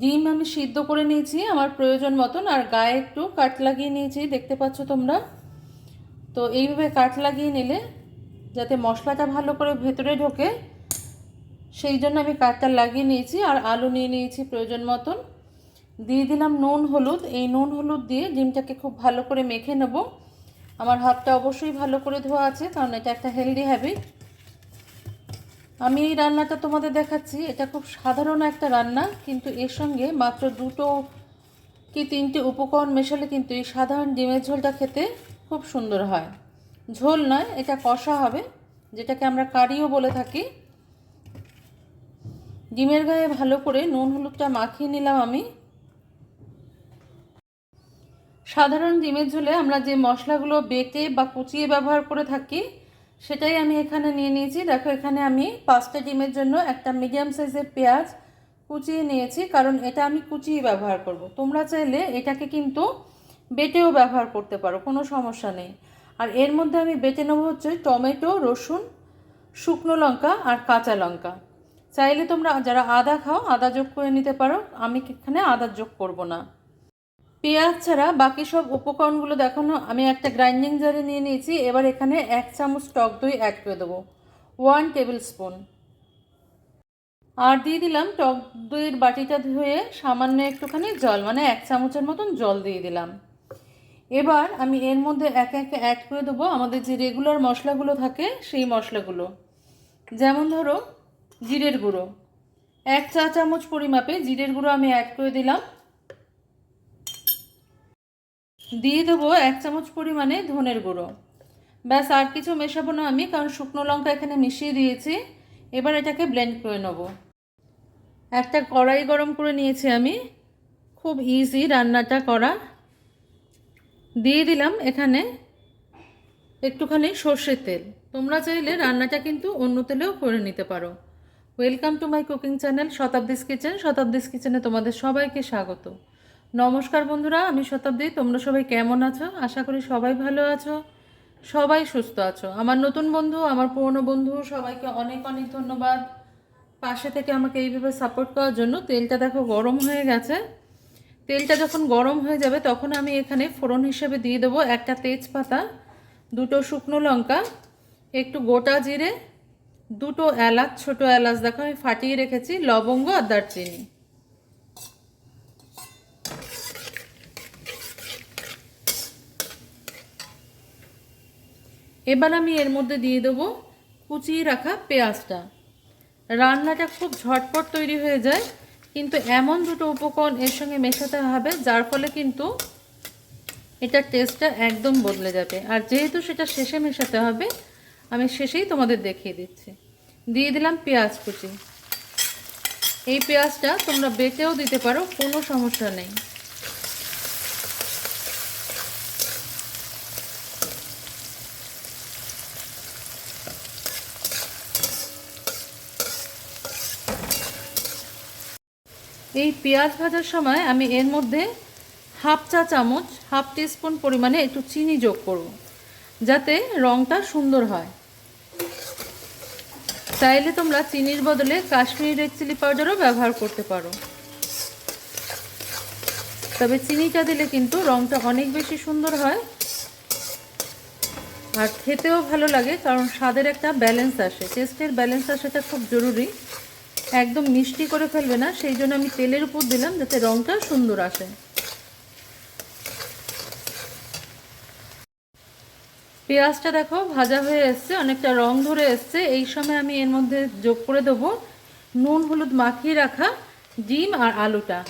ডিম আমি সিদ্ধ করে নিয়েছি, আমার প্রয়োজন মতন, আর গায়ে একটু কাট লাগিয়ে নিয়েছি, দেখতে পাচ্ছ তোমরা। তো এইভাবে কাট লাগিয়ে নিলে, যাতে মশলাটা ভালো করে ভেতরে ঢোকে, সেই জন্য আমি কাঠটা লাগিয়ে নিয়েছি, আর আলু নিয়ে নিয়েছি প্রয়োজন মতন। দিয়ে দিলাম নুন, হলুদ। এই নুন, হলুদ দিয়ে ডিমটাকে খুব ভালো করে মেখে নেব। আমার হাতটা অবশ্যই ভালো করে ধোয়া আছে, কারণ এটা একটা হেলদি হ্যাবিট আমি এই রান্নাটা তোমাদের দেখাচ্ছি। এটা খুব সাধারণ একটা রান্না, কিন্তু এর সঙ্গে মাত্র দুটো কি তিনটে উপকরণ মেশালে কিন্তু এই সাধারণ ডিমের ঝোলটা খেতে খুব সুন্দর হয়। ঝোল নয়, এটা কষা হবে, যেটাকে আমরা কারিও বলে থাকি। ডিমের গায়ে ভালো করে নুন হলুদটা মাখিয়ে নিলাম আমি। সাধারণ ডিমের ঝোলে আমরা যে মশলাগুলো বেটে বা কুচিয়ে ব্যবহার করে থাকি সেটাই আমি এখানে নিয়ে নিয়েছি। দেখো, এখানে আমি পাঁচটা ডিমের জন্য একটা মিডিয়াম সাইজের পেঁয়াজ কুচিয়ে নিয়েছি, কারণ এটা আমি কুচিয়ে ব্যবহার করব। তোমরা চাইলে এটাকে কিন্তু বেটেও ব্যবহার করতে পারো, কোনো সমস্যা নেই। আর এর মধ্যে আমি বেটে নেব হচ্ছে টমেটো, রসুন, শুকনো লঙ্কা আর কাঁচা লঙ্কা। চাইলে তোমরা, যারা আদা খাও, আদা যোগ করে নিতে পারো। আমি এখানে আদা যোগ করব না। পেঁয়াজ ছাড়া বাকি সব উপকরণগুলো দেখানো, আমি একটা গ্রাইন্ডিং জারে নিয়ে নিয়েছি, এবার এখানে এক চামচ টক দই অ্যাড করে দেবো ওয়ান টেবিল স্পুন আর দিয়ে দিলাম টক দইয়ের বাটিটা ধুয়ে সামান্য একটুখানি জল মানে এক চামচের মতন জল দিয়ে দিলাম। এবার আমি এর মধ্যে একে একে অ্যাড করে দেবো, আমাদের যে রেগুলার মশলাগুলো থাকে সেই মশলাগুলো। যেমন ধরো, জিরের গুঁড়ো। এক চা চামচ পরিমাপে জিরের গুঁড়ো আমি অ্যাড করে দিলাম। দিয়ে দেবো এক চামচ পরিমাণে ধনের গুঁড়ো। ব্যাস, আর কিছু মেশাবো না আমি, কারণ শুকনো লঙ্কা এখানে মিশিয়ে দিয়েছি। এবার এটাকে ব্লেন্ড করে নেব। একটা কড়াই গরম করে নিয়েছি আমি। খুব ইজি রান্নাটা করা। দিয়ে দিলাম এখানে একটুখানি সর্ষের তেল। তোমরা চাইলে রান্নাটা কিন্তু অন্য তেলেও করে নিতে পারো। Welcome to my cooking channel Shatabdi's kitchen Shatabdi's কিচেনে তোমাদের সবাইকে স্বাগত। নমস্কার বন্ধুরা, আমি শতাব্দী। তোমরা সবাই কেমন আছো? আশা করি সবাই ভালো আছো। সবাই সুস্থ আছো। আমার নতুন বন্ধু, আমার পুরনো বন্ধু, সবাইকে অনেক অনেক ধন্যবাদ। পাশে থেকে আমাকে এইভাবে সাপোর্ট করার জন্য তেলটা দেখো গরম হয়ে গেছে। তেলটা যখন গরম হয়ে যাবে, তখন আমি এখানে ফোড়ন হিসেবে দিয়ে দেবো একটা তেজপাতা, দুটো শুকনো লঙ্কা, একটু গোটা জিরে, দুটো এলাচ, ছোট এলাচ। দেখো আমি ফাটিয়ে রেখেছি, লবঙ্গ আর দারচিনি। এবার আমি এর মধ্যে দিয়ে দেবো কুচিয়ে রাখা পেঁয়াজটা। রান্নাটা খুব ঝটপট তৈরি হয়ে যায়, কিন্তু এমন দুটো উপকরণ এর সঙ্গে মেশাতে হবে, যার ফলে কিন্তু এটার টেস্টটা একদম বদলে যাবে। আর যেহেতু সেটা শেষে মেশাতে হবে, আমি শেষেই তোমাদের দেখিয়ে দিচ্ছি। দিয়ে দিলাম পেঁয়াজ কুচি। এই পেঁয়াজটা তোমরা বেটেও দিতে পারো, কোনো সমস্যা নেই। এই পেঁয়াজ ভাজার সময় আমি এর মধ্যে হাফ চা চামচ, হাফ টিস্পুন পরিমাণে একটু চিনি যোগ করব, যাতে রঙটা সুন্দর হয়। চাইলে তোমরা চিনির বদলে কাশ্মীরি রেড চিলি পাউডারও ব্যবহার করতে পারো। তবে চিনিটা দিলে কিন্তু রঙটা অনেক বেশি সুন্দর হয় আর খেতেও ভালো লাগে, কারণ স্বাদের একটা ব্যালেন্স আসে। টেস্টের ব্যালেন্স আসাটা খুব জরুরি। একদম মিষ্টি করে ফেলবে না, সেই জন্য আমি তেলের উপর দিলাম যাতে রঙটা সুন্দর আসে। পেঁয়াজটা দেখো ভাজা হয়ে এসছে, অনেকটা রং ধরে এসছে। এই সময় আমি এর মধ্যে যোগ করে দেবো নুন, হলুদ মাখিয়ে রাখা ডিম আর আলুটা।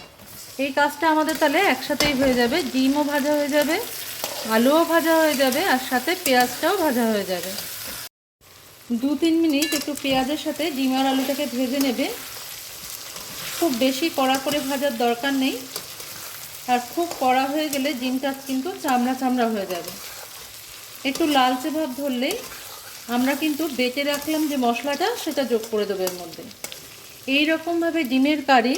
এই কাজটা আমাদের তাহলে একসাথেই হয়ে যাবে। ডিমও ভাজা হয়ে যাবে, আলুও ভাজা হয়ে যাবে, আর সাথে পেঁয়াজটাও ভাজা হয়ে যাবে। দু তিন মিনিট একটু পেঁয়াজের সাথে ডিম আর আলুটাকে ভেজে নেবে। খুব বেশি কড়া করে ভাজার দরকার নেই। আর খুব কড়া হয়ে গেলে ডিমটা কিন্তু চামড়া চামড়া হয়ে যাবে। একটু লালচে ভাব ধরলেই আমরা কিন্তু বেটে রাখলাম যে মশলাটা, সেটা যোগ করে দেবো এর মধ্যে। এই রকমভাবে ডিমের কারি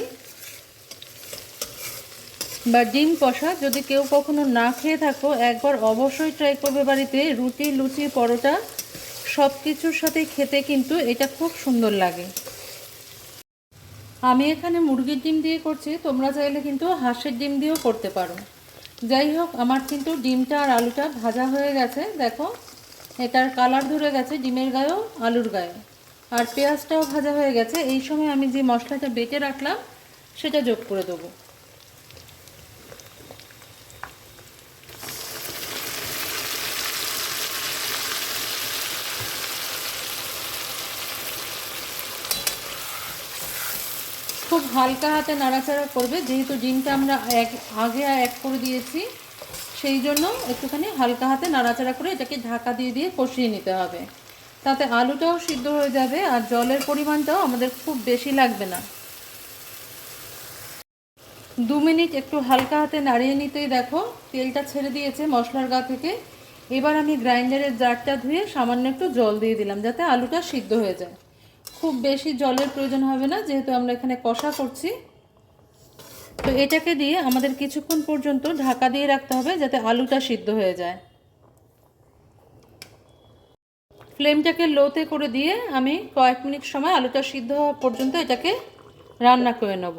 বা ডিম কষা যদি কেউ কখনো না খেয়ে থাকো, একবার অবশ্যই ট্রাই করবে বাড়িতে। রুটি, লুচি, পরোটা সব কিছুর সাথে খেতে কিন্তু এটা খুব সুন্দর লাগে। আমি এখানে মুরগির ডিম দিয়ে করছি, তোমরা চাইলে কিন্তু হাঁসের ডিম দিয়েও করতে পারো। যাই হোক, আমার কিন্তু ডিমটা আর আলুটা ভাজা হয়ে গেছে, দেখো। এটার কালার ধরে গেছে ডিমের গায়েও, আলুর গায়ে। আর পেঁয়াজটাও ভাজা হয়ে গেছে। এই সময় আমি যে মশলাটা বেটে রাখলাম, সেটা যোগ করে দেবো। খুব হালকা হাতে নাড়াচাড়া করবে, যেহেতু ডিমটা আমরা এক, আগে এক করে দিয়েছি, সেই জন্য একটুখানি হালকা হাতে নাড়াচাড়া করে এটাকে ঢাকা দিয়ে দিয়ে কষিয়ে নিতে হবে। তাতে আলুটাও সিদ্ধ হয়ে যাবে আর জলের পরিমাণটাও আমাদের খুব বেশি লাগবে না। দু মিনিট একটু হালকা হাতে নাড়িয়ে নিতেই দেখো, তেলটা ছেড়ে দিয়েছে মশলার গা থেকে। এবার আমি গ্রাইন্ডারের জারটা ধুয়ে সামান্য একটু জল দিয়ে দিলাম, যাতে আলুটা সিদ্ধ হয়ে যায়। খুব বেশি জলের প্রয়োজন হবে না, যেহেতু আমরা এখানে কষা করছি। তো এটাকে দিয়ে আমাদের কিছুক্ষণ পর্যন্ত ঢাকা দিয়ে রাখতে হবে যাতে আলুটা সিদ্ধ হয়ে যায়। ফ্লেমটাকে লোতে করে দিয়ে আমি কয়েক মিনিট সময় আলুটা সিদ্ধ হওয়া পর্যন্ত এটাকে রান্না করে নেব।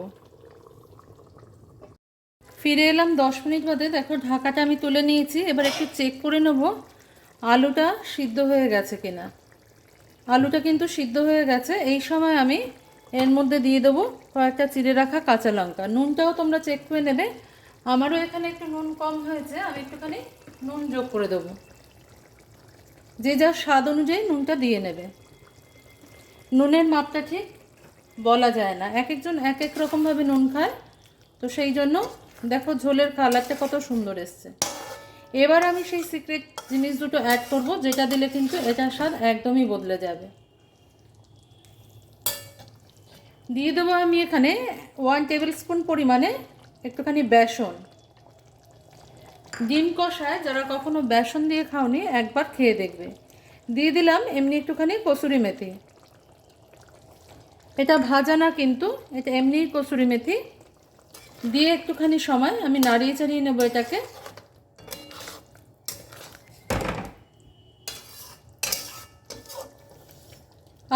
ফিরে এলাম দশ মিনিট বাদে। দেখো, ঢাকাটা আমি তুলে নিয়েছি। এবার একটু চেক করে নেব আলুটা সিদ্ধ হয়ে গেছে কিনা। আলুটা কিন্তু সিদ্ধ হয়ে গেছে। এই সময় আমি এর মধ্যে দিয়ে দেবো কয়েকটা চিড়ে রাখা কাঁচা লঙ্কা। নুনটাও তোমরা চেক করে নেবে। আমারও এখানে একটু নুন কম হয়েছে, আমি একটুখানি নুন যোগ করে দেবো। যে যার স্বাদ অনুযায়ী নুনটা দিয়ে নেবে। নুনের মাপটা ঠিক বলা যায় না। এক একজন এক এক রকমভাবে নুন খায়। তো সেই জন্য দেখো ঝোলের কালারটা কত সুন্দর এসছে। এবার আমি সেই সিক্রেট জিনিস দুটো অ্যাড করব, যেটা দিলে কিন্তু এটার স্বাদ একদমই বদলে যাবে। দিয়ে দেবো আমি এখানে ওয়ান টেবিল স্পুন পরিমাণে একটুখানি বেসন। ডিম কষায় যারা কখনো বেসন দিয়ে খাওনি, একবার খেয়ে দেখবে। দিয়ে দিলাম এমনি একটুখানি কসুরি মেথি। এটা ভাজা না কিন্তু, এটা এমনি কসুরি মেথি। দিয়ে একটুখানি সময় আমি নাড়িয়ে চাড়িয়ে নেব এটাকে।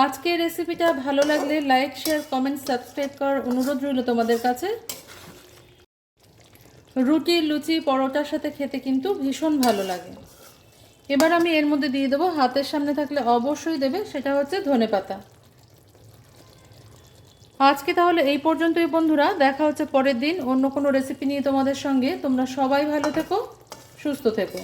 আজকের রেসিপিটা ভালো লাগলে লাইক, শেয়ার, কমেন্ট, সাবস্ক্রাইব করার অনুরোধ রইল তোমাদের কাছে। রুটি, লুচি, পরোটার সাথে খেতে কিন্তু ভীষণ ভালো লাগে। এবার আমি এর মধ্যে দিয়ে দেবো, হাতের সামনে থাকলে অবশ্যই দেবে, সেটা হচ্ছে ধনে পাতা। আজকে তাহলে এই পর্যন্তই বন্ধুরা, দেখা হচ্ছে পরের দিন অন্য কোনো রেসিপি নিয়ে তোমাদের সঙ্গে। তোমরা সবাই ভালো থেকো, সুস্থ থেকো।